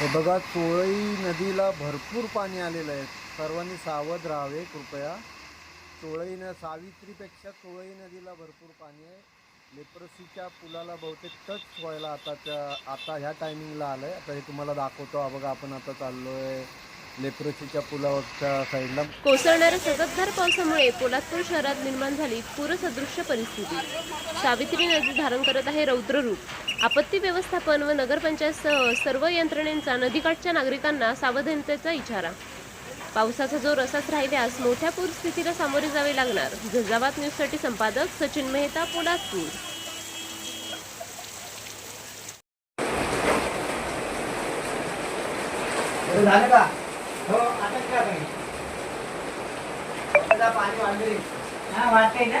हे बघा चोळई नदीला भरपूर पाणी आलेलं आहे. सर्वांनी सावध राहावे कृपया. चोळई न सावित्रीपेक्षा चोळई नदीला भरपूर पाणी आहे. लेप्रसीच्या पुलाला बहुतेक टच व्हायला आताच्या आता ह्या टायमिंगला आलं आहे आता हे तुम्हाला दाखवतो. बघा आपण आता चाललो आहे लेप्रसीच्या पुलावरच्या साईडला. कोसळणाऱ्या संततधार पावसामुळे पोलादपूर शहरात निर्माण झाली पूरसदृश्य परिस्थिती. सावित्री नदी धारण करत आहे रौद्र रूप. आपत्ती व्यवस्थापन व नगरपंचायतसह सर्व यंत्रणेचा नदीकाठच्या नागरिकांना सावधानतेचा इशारा. पावसाचा जोर असाच राहिल्यास मोठ्या पूरस्थितीला सामोरे जावे लागणार. झंझावात न्यूजसाठी संपादक सचिन मेहता पोलादपूर. झालं का? हो आता काय पाहिजे पाणी वाढले. हा वाटतंय ना?